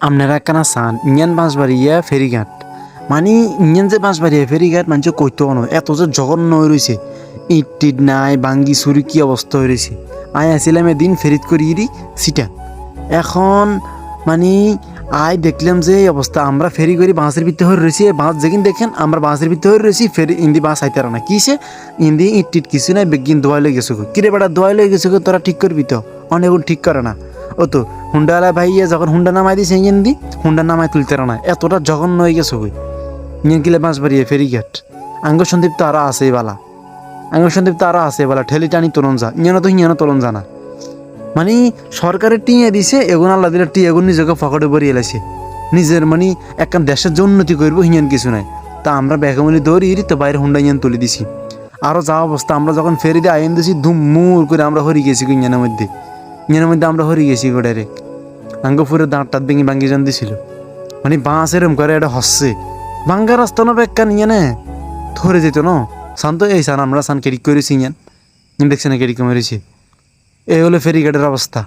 আপনারা একখানা চান ইঞ্জান বাঁশবাড়িয়া ফেরিঘাট মানে ইঞ্জান যে বাঁশবাড়িয়া ফেরিঘাট মানুষ কইতো ন এত যে জঘন্য হয়ে রয়েছে ইট টিট নাই, বাঙ্গি চুরি কি অবস্থা হয়ে রয়েছে আয় আসিলাম এদিন ফেরিত করি দি সিটা। এখন মানে আয় দেখলাম যে এই অবস্থা, আমরা ফেরি করি বাঁশের ভিতরে হয়ে রয়েছি বাঁশ যেদিন দেখেন, আমরা বাঁশের ভিতরে হয়ে রয়েছি ফেরি ইন্দি বাঁশ আইতে না। কিসে ইন্দি ইট টিট কিছু নাই, বেগিন দোয়াই লই গেছো কিরে বেটা, দোয়াই লই গেছো তোরা ঠিক করবি তো? অনেকগুলো ঠিক করে না। ও তো হুন্ডাওয়ালা ভাইয়া যখন হুন্ডা নামাই দিছে ইঞ্জিন দি, হুন্ডা নামাই তুলতে না এতটা জঘন্য হয়ে গেছে কই। ইঞ্জিন কিলে বাঁশ বাড়িয়ে ফেরি ঘাট। আঙ্গ সন্দীপ তো আরও আছে বালা। আঙ্গ সন্দীপ তো আরও আছে বালা। ঠেলি টানি তোলন যা। ইঞ্জানো তো ইঞ্জানো তোলন জানা মানে সরকারের টিয়ে দিছে, এগুন আল্লাহ দিলে টি এগুন নিজেকে ফকটে ভরিয়ে এলাইছে নিজের মানে একখান দেশের যে উন্নতি করব, হিয়ান কিছু নাই। তা আমরা বেগমনি দৌড়ি তো বাইরে হুন্ডা ইঞ্জান তুলে দিছি। আরও যা অবস্থা, আমরা যখন ফেরি দিয়ে আইন দিছি, ধুম মুর করে আমরা হরি গেছি ইঞ্জানের মধ্যে। ইঞ্জানের মধ্যে আমরা হরি গেছি গো আঙ্গ আঙ্গপুরে দাঁত টাত ভেঙে ভাঙ্গি যান দিছিল মানে বাঁশ এরম করে এটা হসছে। ভাঙ্গা রাস্তা না বেক্কা নিয়ে নে। ধরে যেত ন। সান তো এই সান, আমরা সান কেরিক করেছি ইয়ান দেখছে না কেরিক মেরেছি এই হলো ফেরিঘাটের অবস্থা।